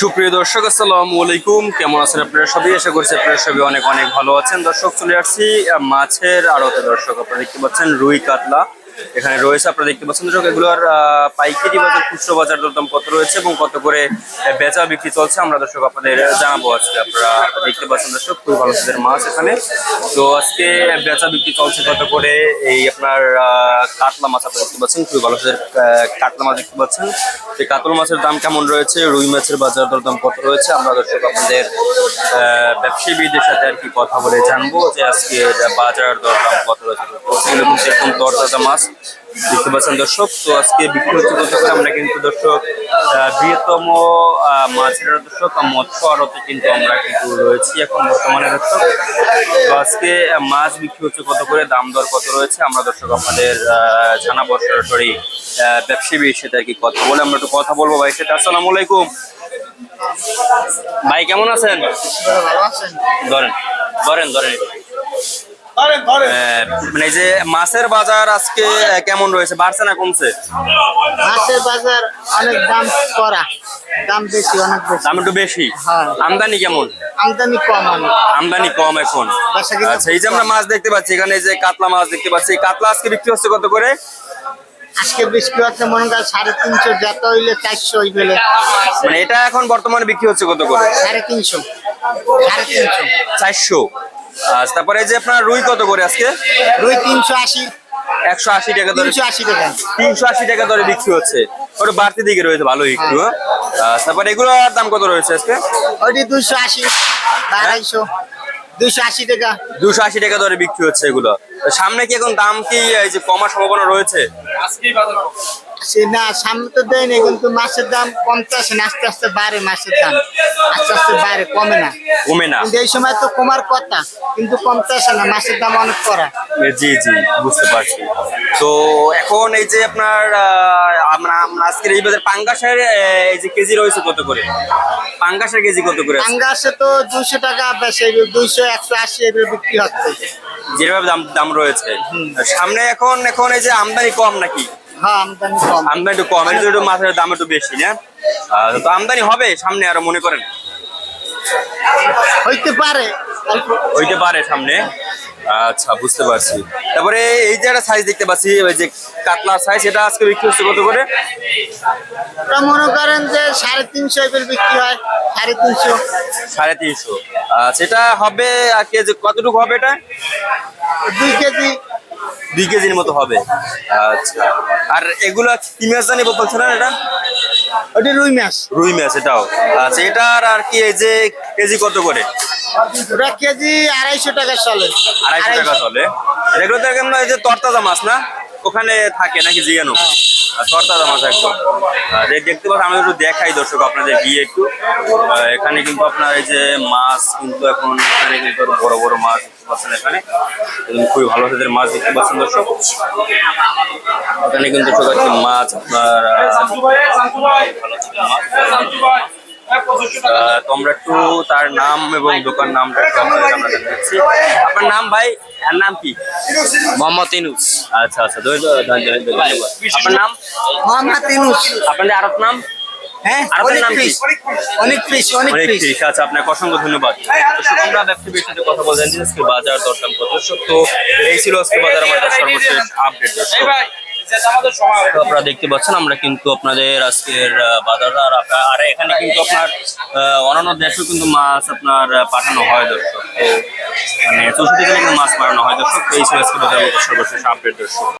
সুপ্রিয় দর্শক, আসসালামু আলাইকুম। কেমন আছেন আপনারা সবাই? আশা করছি আপনারা সবাই অনেক অনেক ভালো আছেন। দর্শক, চলে আসছি মাছের আড়তে। দর্শক, আপনারা দেখতে পাচ্ছেন রুই কাতলা। এখানে রয়েছে, আপনারা দেখতে পাচ্ছেন দর্শক, এগুলোর পাইকারি বাজার, খুচরো বাজার দরদাম কত রয়েছে এবং কত করে বেচা বিক্রি চলছে আমরা দর্শক আপনাদের জানাব আজকে। আপনারা দেখতে পাচ্ছেন দর্শক খুব ভালো মাছ এখানে। তো আজকে বেচা বিক্রি চলছে কত করে, এই আপনার কাতলা মাছ আপনারা দেখতে পাচ্ছেন, খুবই ভালো কাতলা মাছ দেখতে পাচ্ছেন। এই কাতল মাছের দাম কেমন রয়েছে, রুই মাছের বাজার দরদাম কত রয়েছে, আমরা দর্শক আপনাদের ব্যবসায়ীদের সাথে আর কি কথা বলে জানব যে আজকে বাজার দরদাম কত রয়েছে। সেগুলো কিন্তু মাছ দেখতে পাচ্ছেন দর্শক তো আজকে বিক্রি হচ্ছে আমরা কিন্তু দর্শক বৃহত্তম মাছের দর্শক মৎস্য আড়তে কিন্তু আমরা কিন্তু রয়েছি এখন বর্তমানে দর্শক। তো আজকে মাছ বিক্রি হচ্ছে কত করে দাম দর কত রয়েছে আমরা দর্শক আপনাদের আহ, জানাব সরাসরি আহ, ব্যবসায়ীর সাথে আর কি কথা বলে আমরা একটু কথা বলব ভাই সাথে আসসালামু আলাইকুম। ভাই কেমন আছেন? ধরেন ধরেন ধরেন। মানে এই যে মাছের বাজার আজকে কেমন রয়েছে? বাড়ছে না কমছে? মাছের বাজার অনেক দাম করা। দাম বেশি অনেক বেশি। দাম একটু বেশি? হ্যাঁ। আমদানি কেমন? আমদানি কম আমদানি কম এখন। আচ্ছা এই যে আমরা মাছ দেখতে পাচ্ছি এখানে যে কাতলা মাছ দেখতে পাচ্ছি কাতলা আজকে বিক্রি হচ্ছে কত করে? আজকে বৃষ্টি হচ্ছে মনে করেন সাড়ে তিনশো যত হইলে চারশো ওই মানে এটা এখন বর্তমানে বিক্রি হচ্ছে কত করে? সাড়ে তিনশো। সাড়ে তিনশো। চারশো। আচ্ছা তারপরে এই যে আপনার রুই কত করে আজকে? রুই তিনশো আশি। একশো আশি টাকা ধরে তিনশো আশি টাকা। তিনশো আশি টাকা ধরে বিক্রি হচ্ছে। ওটা বাড়তি দিকে রয়েছে ভালো একটু হ্যাঁ? আচ্ছা, তারপরে এগুলোর দাম কত রয়েছে আজকে? ওইটি দুশো আশি আড়াইশো দুশো আশি টাকা। দুশো আশি টাকা ধরে বিক্রি হচ্ছে এগুলো। সামনে কি এখন দাম কি এই যে কমার সম্ভাবনা রয়েছে? সে না সামনে তো দেয়নি কিন্তু মাছের দাম না আস্তে আস্তে বাড়ে মাছের দাম। আস্তে আস্তে বাড়ে কমে না। কমে না। কিন্তু এই সময় তো কমার কথা কিন্তু কমতে না মাছের দাম অনেক করা জি জি বুঝতে পারছি। তো এখন এই যে আপনার আমরা আজকের এই বাজার পাঙ্গাসের এই যে কেজি রয়েছে কত করে? পাঙ্গাসের কেজি কত করে আছে? আঙ্গাসে তো দুশো টাকা দুইশো একশো আশি এর বিক্রি হচ্ছে। যেভাবে দাম দাম রয়েছে। সামনে এখন এখন এই যে আমদানি কম নাকি? হ্যাঁ আমদানি কম আমদানি একটু কম একটু মাছের দাম একটু বেশি না? তো আমদানি হবে সামনে আরও মনে করেন? হইতে পারে। হইতে পারে সামনে। আচ্ছা বুঝতে পারছি। তারপরে এই যে একটা সাইজ দেখতে পাচ্ছি ওই যে কাতলা সাইজ এটা আজকে বিক্রি হচ্ছে কত করে? মনে করেন যে সাড়ে তিনশো বিক্রি হয় সাড়ে তিনশো। সাড়ে তিনশো। আচ্ছা এটা হবে আর কেজি কতটুকু হবে এটা? দুই কেজি। দুই কেজির মতো হবে। আচ্ছা। আর এগুলো কি মাছ জানি বলছিলেন এটা? ওটি রুই মাছ রুই মাছ এটাও। আচ্ছা এটার আর কি এই যে কেজি কত করে? ওটা কেজি আড়াইশো টাকা চলে। আড়াইশো টাকা চলে। এগুলো তো একদম যে তরতাজা মাছ না? ওখানে থাকে নাকি জিয়ানো? আর তরতাজা মাছ একদম আর দেখতে পাচ্ছেন আমি একটু দেখাই দর্শক আপনাদের গিয়ে একটু। এখানে কিন্তু আপনার এই যে মাছ কিন্তু এখন এখানে কিন্তু আরও বড় বড় মাছ পাচ্ছেন এখানে। খুবই ভালো সাইজের মাছ দেখতে পাচ্ছেন দর্শক। এখানে কিন্তু দর্শক আছে মাছ আপনার আহ, ভালো সাইজের মাছ আহ, তো আমরা একটু তার নাম এবং দোকান নামটা আপনার নাম ভাই আর নাম কি মোহাম্মদ ইনুস। আচ্ছা আচ্ছা ধন্যবাদ ধন্যবাদ, ধন্যবাদ। আপনার নাম? মোহাম্মদ ইনুস আপনাদের আরত নাম? হ্যাঁ আর নাম কি? অনেক আপনাকে অসংখ্য ধন্যবাদ। আমরা ব্যক্তির সাথে কথা বলছেন আজকে বাজার দরদাম কত? তো এই ছিল আজকে বাজার আমাদের সর্বশেষ আপডেট তো আপনারা দেখতে পাচ্ছেন আমরা কিন্তু আপনাদের আজকের বাজার আর এখানে কিন্তু আপনার আহ, অন্যান্য দেশেও কিন্তু মাছ আপনার পাঠানো হয় দর্শক। মানে চৌষট্টি জেলায় মাছ মারানো হয়। দর্শক এই ছিল আজকে বাজার সর্বশেষ আপডেট দর্শক।